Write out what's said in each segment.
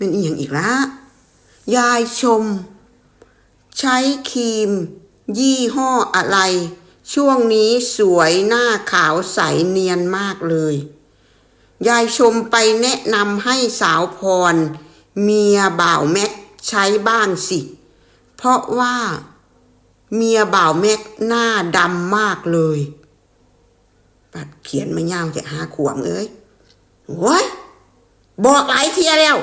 เป็นอีหยังอีกละยายชม ใช้ครีม ยี่ห้ออะไร ช่วงนี้สวยหน้าขาวใสเนียนมากเลย ยายชมไปแนะนำให้สาวพร เมียบ่าวแม็กใช้บ้างสิ เพราะว่า เมียบ่าวแม็กหน้าดำมากเลย ปัดเขียนไม่ยาวจะหาขวงเอ้ยโว้ยบอกหลายเทียแล้ว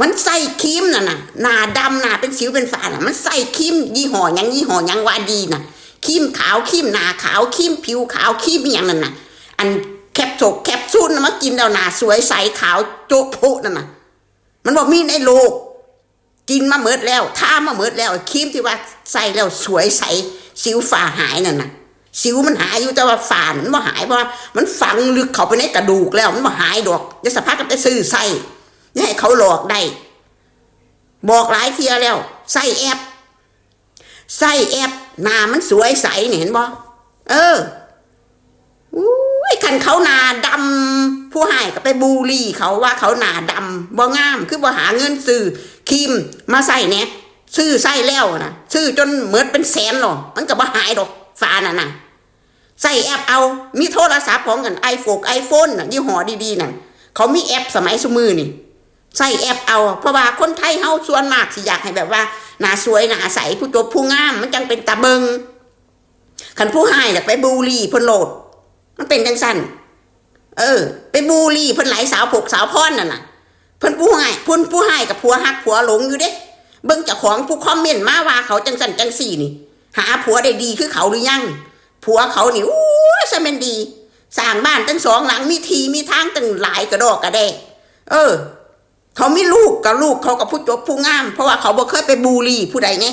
มันใส่ครีมน่ะนะหน้าดำหน้าเป็นสิวเป็นฝ้าน่ะ มันใส่ครีมยี่ห้อยังยี่ห้อยังว่าดีน่ะครีมขาวครีมหน้าขาวครีมผิวขาวครีมอย่างนั้นน่ะ อันแคปโซแคปซูลน่ะมากินแล้วหน้าสวยใสขาวโจ๊ะโพนั่นน่ะ มันบอกมีในโลก กินมาเมิดแล้วทามาเมิดแล้วครีมที่ว่าใส่แล้วสวยใสสิวฝ่าหายนั่นน่ะสิวมันหายอยู่แต่ว่าฝ่ามันบ่หายเพราะว่ามันฝังลึกเข้าไปในกระดูกแล้วมันบ่หายดอกจะสภาพกันไปซื้อใส่ ให้เขาหลอกได้ บอกหลายเทียแล้ว ใส่แอป ใส่แอปหน้ามันสวยใส่เห็นบ่เอออุ้ยคันเขาหน้าดำผู้ให้ก็ไปบูลลี่เขาว่าเขาหน้าดำบ่งาม คือบ่หาเงินซื้อครีมมาใส่เนี่ยซื้อใส่แล้วนะซื้อจนเหมือนเป็นแสนหรอมันก็บ่หายดอกฟาน่ะนะใส่แอปเอา มีโทรศัพท์ของกันไอโฟนไอโฟนน่ะยี่ห้อดีๆนั่นเขามีแอปสมัยสมือนี่ ใส่แอปเอา เพราะว่าคนไทยเฮาส่วนมากสิอยากให้แบบว่าหน้าสวยหน้าใสผู้จบผู้งาม มันจังเป็นตาเบิงคันผู้ให้น่ไปบูลี่เพิ่นโหลด มันเป็นจังซั่นเออ ไปบูลี่เพิ่นหลายสาวผกสาวพรนั่นน่ะเพิ่นผู้ห้เพิ่นผู้ให้กับผัวฮักผัวหลงอยู่เด้เบิ่งจ้าของผู้คอมเมนต์มาว่าเขาจังซั่นจังซี่นี่ หาผัวได้ดีคือเขาหรือยังผัวเขานี่อู้ซะแม่นดีสร้างบ้านตั้งสองหลังมีทีมีทางตั้งหลายกระดอกกระแดกเออ เขามีลูกกับลูกเขากับผู้จบผู้งาม เพราะว่าเขาบ่เคยไปบูลลี่ผู้ใดไง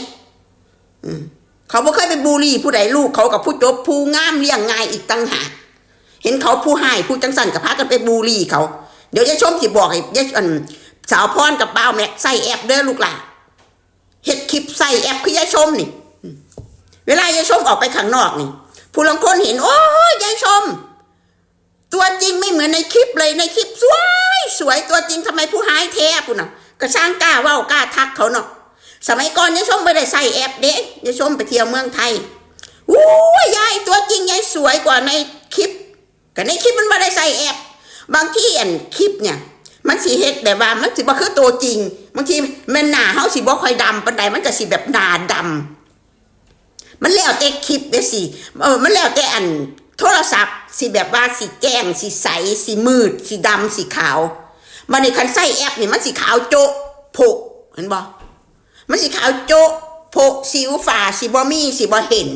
เขาบ่เคยไปบูลลี่ผู้ใดลูกเขากับผู้จบผู้งามเลี้ยงง่ายอีกตั้งหากเห็นเขาผู้ให้ผู้จังสันกับพากันไปบูลลี่เขา เดี๋ยวยายชมสิบอกให้ยายอันสาวพรกับบ่าแม็กใส่แอปเด้อลูกหล่ะเฮ็ดคลิปใส่แอปคือยายชมนี่ เวลายายชมออกไปข้างนอกนี่ ผู้ลางคนเห็น โอ้ยยายชม ตัวจริงไม่เหมือนในคลิปเลยในคลิปสวย สวยตัวจริงทำไมผู้หายแท้ปุ่นน่ะก็ช่างกล้าว่ากล้าทักเขาเนาะสมัยก่อนยายชมไม่ได้ใส่แอปเด้ยายชมไปเที่ยวเมืองไทยอู้ยยายตัวจริงยายสวยกว่าในคลิปก็ในคลิปมันไม่ได้ใส่แอปบางที่อันคลิปเนี่ย มันสีเฮ็ดแบบว่ามันสิบ่คือตัวจริง บางทีมันหนาเฮาสิบ่ค่อยดำปานใดมันก็สิแบบหนาดำมันแล้วแต่คลิปเด้สิเออมันแล้วแต่อันโทรศัพท์ สิแบบว่าสีแจ้งสีใสสีมืดสีดำสีขาวมันในคันใส่แอปนี่มันสีขาวโจะโผกเห็นบ่มันสีขาวโจะโผกสิวฝ่าสีบ่มีสีบ่เห็น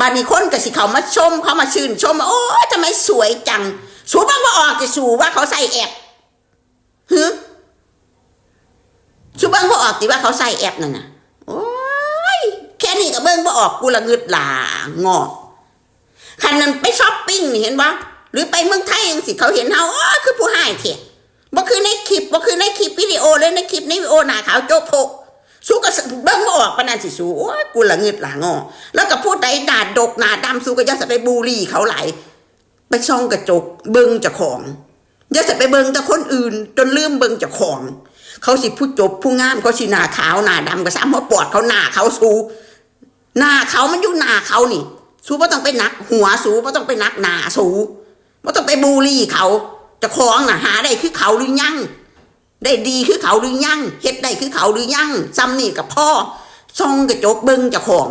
บางทีคนก็สิเขามาชมเขามาชื่นชมโอ้ทำไมสวยจัง สูบ้างว่าออกจะสูว่าเขาใส่แอปฮึสูบ้างว่าออกติว่าเขาใส่แอปนั่นน่ะโอ้ยแค่นี้ก็เบิ่งบ่ออกกูละงึดหลางอก คันนั้นไปช้อปปิ้งนี่เห็นบ่หรือไปเมืองไทยจังสิเขาเห็นเฮาอ๋อคือผู้ให้เถอะบ่คือในคลิปบ่คือในคลิปวิดีโอเลยในคลิปในวิดีโอหน้าขาวโจ๊กโพกสู้ก็เบิ่งบ่ออกปานนั้นสิสู้โอ้ยกูละงึดหลางอแล้วก็พูดใดหน้าดกหน้าดำสู้ก็อย่าจะไปบูลลี่เขาหลายไปช่องกระจกเบิ่งเจ้าของอย่าจะไปเบิ่งแต่คนอื่น จนลืมเบิ่งเจ้าของ เขาสิผู้จบผู้งามเขาสิหน้าขาวหน้าดำก็ซ้ำหัวปอดเขาหน้าเขาสู้หน้าเขามันอยู่หน้าเขานี่ สูบ่ต้องไปนัก หัวสูบ่ต้องไปนักหนาสูบ่ต้องไปบูลลี่เขาจะคล้าของน่ะหาได้คือเขาหรือยังได้ดีคือเขาหรือยังเฮ็ดได้คือเขาหรือยังซ้ำนี่กับพ่อส่องกระจกเบิ่งจ้าของ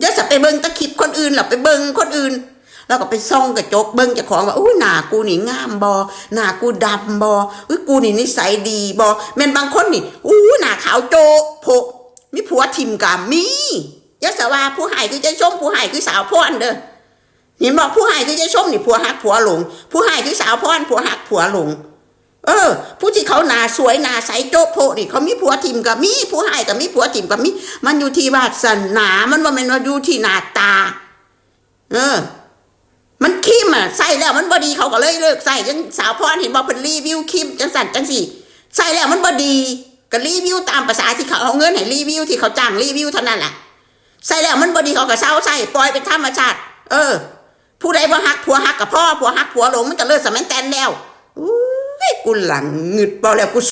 อย่าจะไปเบิ่งตะคลิปคนอื่นหรอไปเบิ่งคนอื่น แล้วก็ไปส่องกระจกเบิ่งจ้าของว่าอู้หนากูนี่งามบ่หนากูดำบ่อุ้ยกูนี่นิสัยดีบ่แม่นบางคนนี่อู้หนาขาวโจโผมีผัวทิมกามี ยศว่าผู้หายคือใจชมผู้หายคือสาวพรเด้อเห็นบอกผู้หายคือใจชมนี่ผัวหักผัวหลง ผู้หายคือสาวพรผัวหักผัวหลง เออ ผู้ที่เขาหนาสวยหนาใสโจ๊กโพนี่เขามีผัวทิมกับมีผู้หายกับมีผัวทิมกับมี มันอยู่ที่วาสนามันว่ามันอยู่ที่หน้าตา เออ มันคิมอะใส่แล้วมันบอดีเขาก็เลยเลิกใส่จังสาวพรเห็นบอกเป็นรีวิวคิมจังสันจังสี่ใส่แล้วมันบอดีก็รีวิวตามภาษาที่เขาเอาเงินให้รีวิวที่เขาจ้างรีวิวเท่านั้นแหละ ใส่แล้วมันบอดีเขาก็เศร้าใส่ปล่อยเป็นธรรมชาติ เออ ผู้ใดบ่ฮักผัวฮักกับพ่อผัวฮักผัวหลงมันจะเลิกสมันแตนแล้วอุ้ยกูหลังงึดเปล่าแล้วกู